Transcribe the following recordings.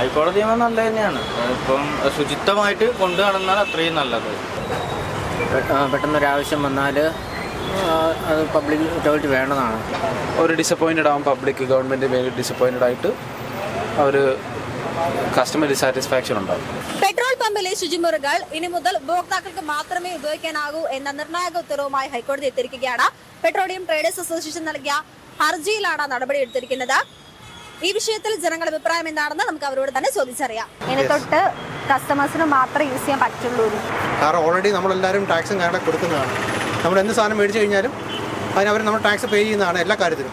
ഹൈക്കോടതി നിയമം നല്ല തന്നെയാണ്. ഇപ്പം ശുചിത്വമായിട്ട് കൊണ്ടു നടന്നാൽ അത്രയും നല്ലത്. പെട്ടെന്നൊരാവശ്യം വന്നാൽ അത് പബ്ലിക് ടോയ്ലറ്റ് വേണ്ടതാണ്. ഒരു ഡിസപ്പോയിന്റഡ് ആവും പബ്ലിക് ഗവൺമെന്റ് മേൽ ഡിസപ്പോയിന്റഡ് ആയിട്ട് അവർ കസ്റ്റമർ ഡിസാറ്റിസ്ഫാക്ഷൻ ഉണ്ടാവും. പെട്രോൾ പമ്പിലെ ശുചിമുറികൾ ഇനി മുതൽ ഉപഭോക്താക്കൾക്ക് മാത്രമേ ഉപയോഗിക്കാനാകൂ എന്ന നിർണായക ഉത്തരവുമായി ഹൈക്കോടതി എത്തിയിരിക്കുകയാണ്. പെട്രോളിയം ട്രേഡേഴ്സ് അസോസിയേഷൻ നൽകിയ ഹർജിയിലാണ് നടപടി എടുത്തിരിക്കുന്നത്. ഈ വിഷയത്തിൽ ജനങ്ങളുടെ അഭിപ്രായം എന്താണെന്ന് നമുക്ക് അവരോട് തന്നെ ചോദിച്ചറിയാം. ഇനി തൊട്ട് കസ്റ്റമേഴ്സിന് മാത്രമേ യൂസ് ചെയ്യാൻ പറ്റുള്ളൂ കാരണം ഓൾറെഡി നമ്മളെല്ലാവരും ടാക്സും കാരണം കൊടുക്കുന്നതാണ്. നമ്മൾ എന്ത് സാധനം മേടിച്ചു കഴിഞ്ഞാലും അതിന് അവർ നമ്മൾ ടാക്സ് പേ ചെയ്യുന്നതാണ് എല്ലാ കാര്യത്തിലും.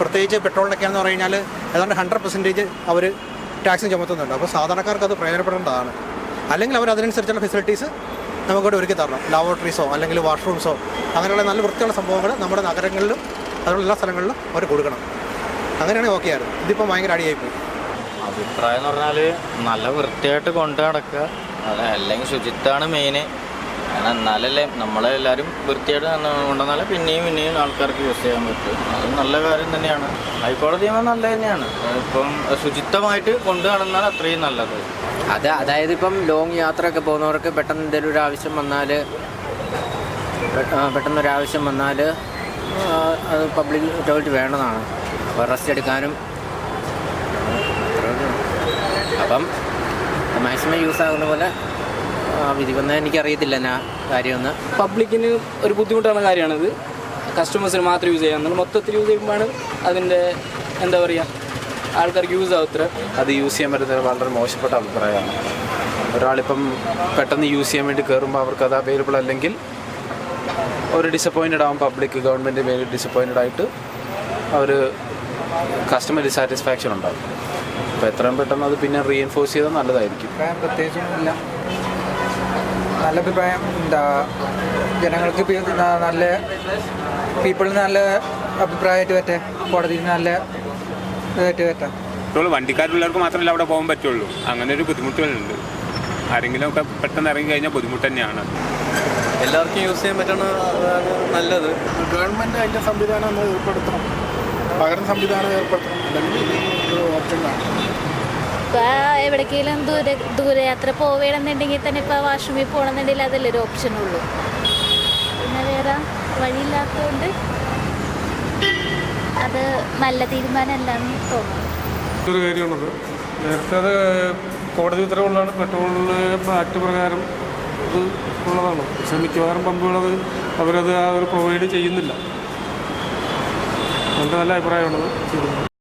പ്രത്യേകിച്ച് പെട്രോളിനൊക്കെയാണെന്ന് പറഞ്ഞു കഴിഞ്ഞാൽ ഏതാണ്ട് ഹൺഡ്രഡ് പെർസെന്റേജ് അവർ ടാക്സും ചുമത്തുന്നുണ്ട്. അപ്പോൾ സാധാരണക്കാർക്ക് അത് പ്രയോജനപ്പെടേണ്ടതാണ്. അല്ലെങ്കിൽ അവർ അതിനനുസരിച്ചുള്ള ഫെസിലിറ്റീസ് നമുക്കിവിടെ ഒരുക്കി തരണം. ലാബോറട്ടറീസോ അല്ലെങ്കിൽ വാഷ്റൂംസോ അങ്ങനെയുള്ള നല്ല വൃത്തിയുള്ള സംഭവങ്ങൾ നമ്മുടെ നഗരങ്ങളിലും അതുള്ള എല്ലാ സ്ഥലങ്ങളിലും അവർ കൊടുക്കണം. അങ്ങനെയാണെങ്കിൽ ഓക്കെ ആയിരുന്നു. ഇതിപ്പോൾ ഭയങ്കര അടിയായിപ്പോയി. അഭിപ്രായം എന്ന് പറഞ്ഞാൽ നല്ല വൃത്തിയായിട്ട് കൊണ്ടു നടക്കുക. അതെ അല്ലെങ്കിൽ ശുചിത്വമാണ് മെയിന് കാരണം എന്നാലല്ലേ നമ്മളെല്ലാവരും വൃത്തിയായിട്ട് കൊണ്ടുവന്നാലേ പിന്നെയും പിന്നെയും ആൾക്കാർക്ക് യൂസ് ചെയ്യാൻ പറ്റും. അത് നല്ല കാര്യം തന്നെയാണ്. ഹൈക്കോടതി നിയമം നല്ല തന്നെയാണ്. ഇപ്പം ശുചിത്വമായിട്ട് കൊണ്ടു നടന്നാൽ അത്രയും നല്ലത്. അത് അതായത് ഇപ്പം ലോങ് യാത്രയൊക്കെ പോകുന്നവർക്ക് പെട്ടെന്ന് എന്തെങ്കിലും ഒരു ആവശ്യം വന്നാൽ പെട്ടെന്നൊരാവശ്യം വന്നാൽ അത് പബ്ലിക് ടോയ്ലറ്റ് വേണ്ടതാണ്. റെസ്റ്റ് എടുക്കാനും. അപ്പം മാക്സിമം യൂസ് ആകുന്ന പോലെ ആ, വിധി വന്നാൽ എനിക്കറിയത്തില്ല എന്നാ കാര്യമൊന്ന്. പബ്ലിക്കിന് ഒരു ബുദ്ധിമുട്ടാണ് കാര്യമാണിത്. കസ്റ്റമേഴ്സിന് മാത്രം യൂസ് ചെയ്യാം നമ്മൾ മൊത്തത്തിൽ യൂസ് ചെയ്യുമ്പോഴാണ് അതിന്റെ എന്താ പറയുക ആൾക്കാർക്ക് യൂസ് ആവത്ര. അത് യൂസ് ചെയ്യാൻ പറ്റുന്ന വളരെ മോശപ്പെട്ട അഭിപ്രായമാണ്. ഒരാളിപ്പം പെട്ടെന്ന് യൂസ് ചെയ്യാൻ വേണ്ടി കയറുമ്പോൾ അവർക്ക് അത് അവൈലബിൾ അല്ലെങ്കിൽ ഒരു ഡിസപ്പോയിന്റഡ് ആവും പബ്ലിക് ഗവൺമെന്റ് മേലെ ഡിസപ്പോയിന്റഡ് ആയിട്ട് അവർ കസ്റ്റമർ ഡിസാറ്റിസ്ഫാക്ഷൻ ഉണ്ടാകും അപ്പോൾ എത്രയും പെട്ടെന്ന് അത് പിന്നെ റീഎൻഫോഴ്സ് ചെയ്താൽ നല്ലതായിരിക്കും. പ്രത്യേകിച്ചൊന്നുമില്ല നല്ല അഭിപ്രായം. എന്താ ജനങ്ങൾക്ക് നല്ല പീപ്പിളിന് നല്ല അഭിപ്രായമായിട്ട് പറ്റേ കോടതിയിൽ നല്ല ഇതായിട്ട് പറ്റാം വണ്ടിക്കാർ വണ്ടിക്കാരുള്ളവർക്ക് മാത്രമല്ല അവിടെ പോകാൻ പറ്റുള്ളൂ. അങ്ങനെ ഒരു ബുദ്ധിമുട്ടുകളുണ്ട്. ആരെങ്കിലും ഒക്കെ പെട്ടെന്ന് ഇറങ്ങി കഴിഞ്ഞാൽ ബുദ്ധിമുട്ട് തന്നെയാണ്. എല്ലാവർക്കും യൂസ് ചെയ്യാൻ പറ്റണ നല്ലത്. ഗവൺമെന്റ് അതിന്റെ സംവിധാനം ഒന്ന് ഏർപ്പെടുത്തണം. പകരം സംവിധാനം ഏർപ്പെടുത്തണം. അല്ലെങ്കിൽ ഓപ്ഷൻ കാണും ഇപ്പോൾ എവിടേക്കെങ്കിലും ദൂര ദൂരയാത്ര പോവുകയാണെന്നുണ്ടെങ്കിൽ തന്നെ ഇപ്പോൾ വാഷ്റൂമിൽ പോകണമെന്നുണ്ടെങ്കിൽ അതല്ലേ ഒരു ഓപ്ഷൻ ഉള്ളൂ. പിന്നെ വേറെ വഴിയില്ലാത്തതുകൊണ്ട് അത് നല്ല തീരുമാനമല്ലെന്ന് തോന്നുന്നു. ഒരു കാര്യമാണത്. നേരത്തെ അത് കോടതി ഉത്തരവുള്ളതാണ്. പെട്രോൾ ആക്ട് പ്രകാരം ഇത് ഉള്ളതാണ്. പക്ഷേ മിക്കവാറും പമ്പുകളത് അവരത് ആ ഒരു പ്രൊവൈഡ് ചെയ്യുന്നില്ല. എന്റെ നല്ല അഭിപ്രായമാണത്. ചെയ്തത്